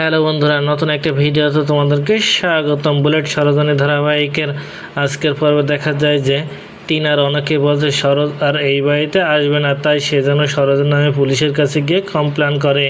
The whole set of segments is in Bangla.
হ্যালো বন্ধুরা, নতুন একটা ভিডিওতে তোমাদেরকে স্বাগতম। বুলেট সরোজনী ধারাবাহিকের আজকের পর্বে দেখা যায় যে টিনার অনেকে বলছে সরোজ আর এই বাড়িতে আসবে না, তাই সে যেন সরোজ নামে পুলিশের কাছে গিয়ে কমপ্লেন করে।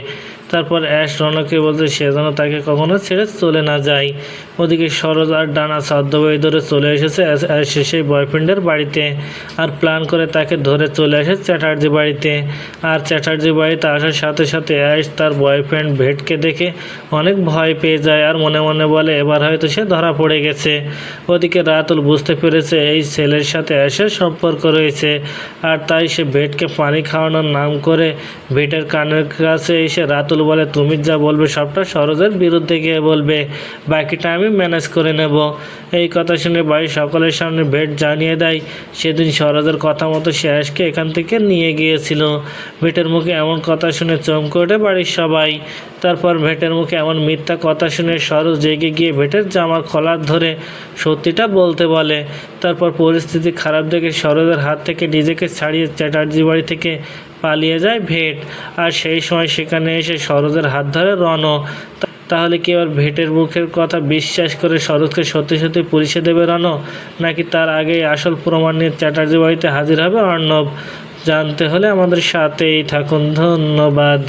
তারপর অ্যাশ রনকে বলছে, সে যেন তাকে কখনো ছেড়ে চলে না যায়। ওদিকে সরোজ আর ডানা ছদ্মবেহী ধরে চলে এসেছে অ্যাশ- অ্যাশ সেই বয়ফ্রেন্ডের বাড়িতে আর প্ল্যান করে তাকে ধরে চলে আসে চ্যাটার্জি বাড়িতে। আর চ্যাটার্জি বাড়িতে আসার সাথে সাথে অ্যাশ তার বয়ফ্রেন্ড ভেটকে দেখে অনেক ভয় পেয়ে যায় আর মনে মনে বলে, এবার হয়তো সে ধরা পড়ে গেছে। ওদিকে রাতুল বুঝতে পেরেছে এই ছেলের সাথে অ্যাশের সম্পর্ক রয়েছে আর তাই সে ভেটকে পানি খাওয়ানোর নাম করে ভেটের কানের কাছে এসে রাতুল বলে তুমি যা বলবে সবটা সরোজের বিরুদ্ধে গিয়ে বলবে। বাকিটা আমি ম্যানেজ করে নেব। এই কথা শুনে বাড়ির সকলের সামনে ভেট জানিয়ে দেয়। সেদিন সরোজের কথা মতো অ্যাশকে এখান থেকে নিয়ে গিয়েছিল। ভেটের মুখে এমন কথা শুনে চমকে ওঠে বাড়ির সবাই। তারপর ভেটের মুখে এমন মিথ্যা কথা শুনে সরোজ জেগে গিয়ে ভেটের জামার কলার ধরে সত্যিটা বলতে বলে। তারপর পরিস্থিতি খারাপ দেখে সরোজের হাত থেকে নিজেকে ছাড়িয়ে চ্যাটার্জি বাড়ি থেকে পালিয়ে যায় ভেট। আর সেই সময় সেখানে এসে সরোজের হাত ধরে রণ তাহলে কি আবার ভেটের মুখের কথা বিশ্বাস করে শরৎকে সত্যি সত্যি পুলিশে দেবে রানো নাকি তার আগে আসল প্রমাণ নিয়ে চ্যাটার্জি বাড়িতে হাজির হবে অর্ণব? জানতে হলে আমাদের সাথেই থাকুন। ধন্যবাদ।